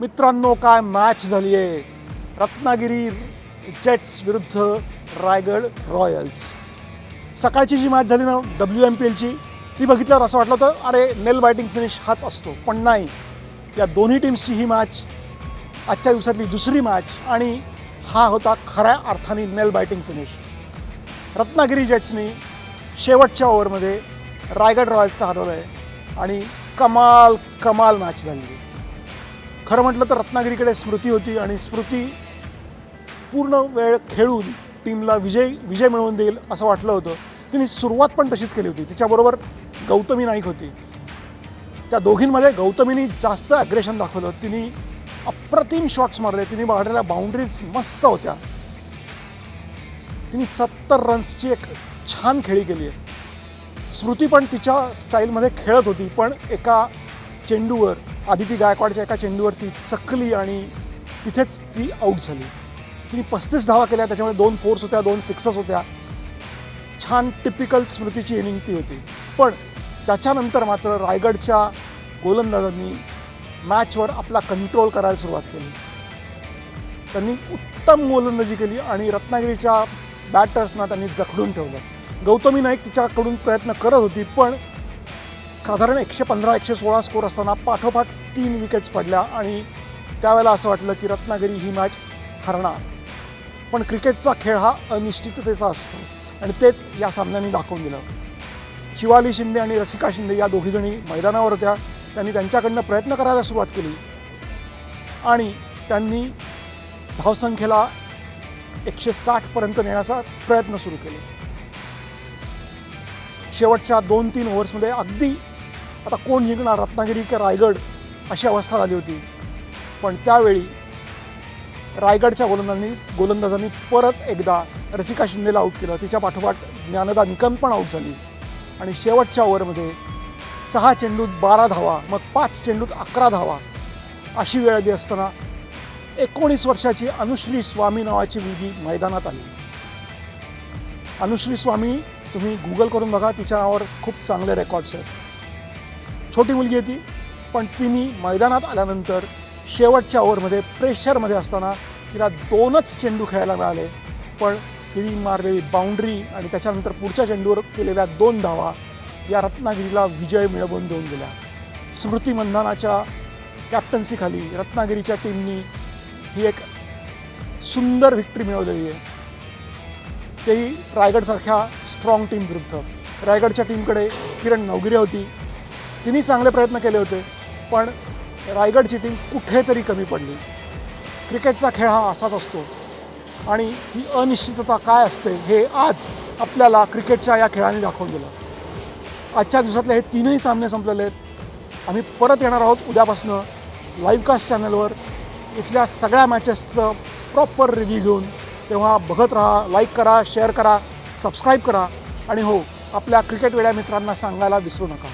मित्रांनो काय मॅच झाली आहे रत्नागिरी जेट्स विरुद्ध रायगड रॉयल्स सकाळची जी मॅच झाली ना डब्ल्यू एम पी एलची ती बघितल्यावर असं वाटलं होतं अरे नेल बॅटिंग फिनिश हाच असतो. पण नाही. या दोन्ही टीम्सची ही मॅच आजच्या दिवसातली दुसरी मॅच आणि हा होता खऱ्या अर्थाने नेल बॅटिंग फिनिश रत्नागिरी जेट्सनी शेवटच्या ओव्हरमध्ये रायगड रॉयल्सला हरवलं आहे आणि कमाल कमाल मॅच झाली खरं म्हटलं तर रत्नागिरीकडे स्मृती होती आणि स्मृती पूर्ण वेळ खेळून टीमला विजय विजय मिळवून देईल असं वाटलं होतं. तिने सुरुवात पण तशीच केली होती. तिच्याबरोबर गौतमी नाईक होती. त्या दोघींमध्ये गौतमीनी जास्त ॲग्रेशन दाखवलं. तिने अप्रतिम शॉट्स मारले. तिने मारलेल्या बाउंड्रीज मस्त होत्या. तिने सत्तर रन्सची एक छान खेळी केली आहे. स्मृती पण तिच्या स्टाईलमध्ये खेळत होती पण एका चेंडूवर आदिती गायकवाडच्या एका चेंडूवर ती चकली आणि तिथेच ती आऊट झाली. तिने पस्तीस धावा केल्या त्याच्यामध्ये दोन फोर्स होत्या दोन सिक्सेस होत्या. छान टिपिकल स्मृतीची इनिंग ती होती. पण त्याच्यानंतर मात्र रायगडच्या गोलंदाजांनी मॅचवर आपला कंट्रोल करायला सुरुवात केली. त्यांनी उत्तम गोलंदाजी केली आणि रत्नागिरीच्या बॅटर्सना त्यांनी जखडून ठेवलं. गौतमी नाईक तिच्याकडून प्रयत्न करत होती पण साधारण एकशे पंधरा एकशे सोळा स्कोर असताना पाठोपाठ तीन विकेट्स पडल्या आणि त्यावेळेला असं वाटलं की रत्नागिरी ही मॅच हरणार. पण क्रिकेटचा खेळ हा अनिश्चिततेचा असतो आणि तेच या सामन्यांनी दाखवून दिलं. शिवाली शिंदे आणि रसिका शिंदे या दोघीजणी मैदानावर होत्या. त्यांनी त्यांच्याकडनं प्रयत्न करायला सुरुवात केली आणि त्यांनी धावसंख्येला एकशे साठपर्यंत नेण्याचा प्रयत्न सुरू केले. शेवटच्या दोन तीन ओव्हर्समध्ये अगदी आता कोण जिंकणार रत्नागिरी की रायगड? अशी अवस्था झाली होती. पण त्यावेळी रायगडच्या गोलंदाजांनी गोलंदाजांनी परत एकदा रसिका शिंदेला आऊट केलं. तिच्या पाठोपाठ ज्ञानदा निकम पण आऊट झाली. आणि शेवटच्या ओव्हरमध्ये सहा चेंडूत बारा धावा मग पाच चेंडूत अकरा धावा अशी वेळ आली असताना एकोणीस वर्षाची अनुश्री स्वामी नावाची मुलगी मैदानात आली. अनुश्री स्वामी तुम्ही गुगल करून बघा तिच्या नावावर खूप चांगले रेकॉर्ड्स आहेत. छोटी मुलगी होती पण तिने मैदानात आल्यानंतर शेवटच्या ओव्हरमध्ये प्रेशरमध्ये असताना तिला दोनच चेंडू खेळायला मिळाले. पण तिने मारलेली बाउंड्री आणि त्याच्यानंतर पुढच्या चेंडूवर केलेल्या दोन धावा या रत्नागिरीला विजय मिळवून देऊन गेल्या स्मृती मंधानाच्या कॅप्टन्सीखाली रत्नागिरीच्या टीमनी ही एक सुंदर व्हिक्टरी मिळवलेली आहे. तेही रायगडसारख्या स्ट्रॉंग टीम विरुद्ध. रायगडच्या टीमकडे किरण नवगिरे होती. तिने चांगले प्रयत्न केले होते पण रायगडची टीम कुठेतरी कमी पडली. क्रिकेटचा खेळ हा असाच असतो आणि ही अनिश्चितता काय असते हे आज आपल्याला क्रिकेटच्या या खेळाने दाखवून दिलं. आजच्या दिवसातले हे तीनही सामने संपलेले आहेत. आम्ही परत येणार आहोत उद्यापासनं लाईव्हकास्ट चॅनलवर इथल्या सगळ्या मॅचेसचं प्रॉपर रिव्ह्यू घेऊन तेव्हा बघत राहा लाईक करा शेअर करा सबस्क्राईब करा. आणि हो आपल्या क्रिकेट वेड्या मित्रांना सांगायला विसरू नका.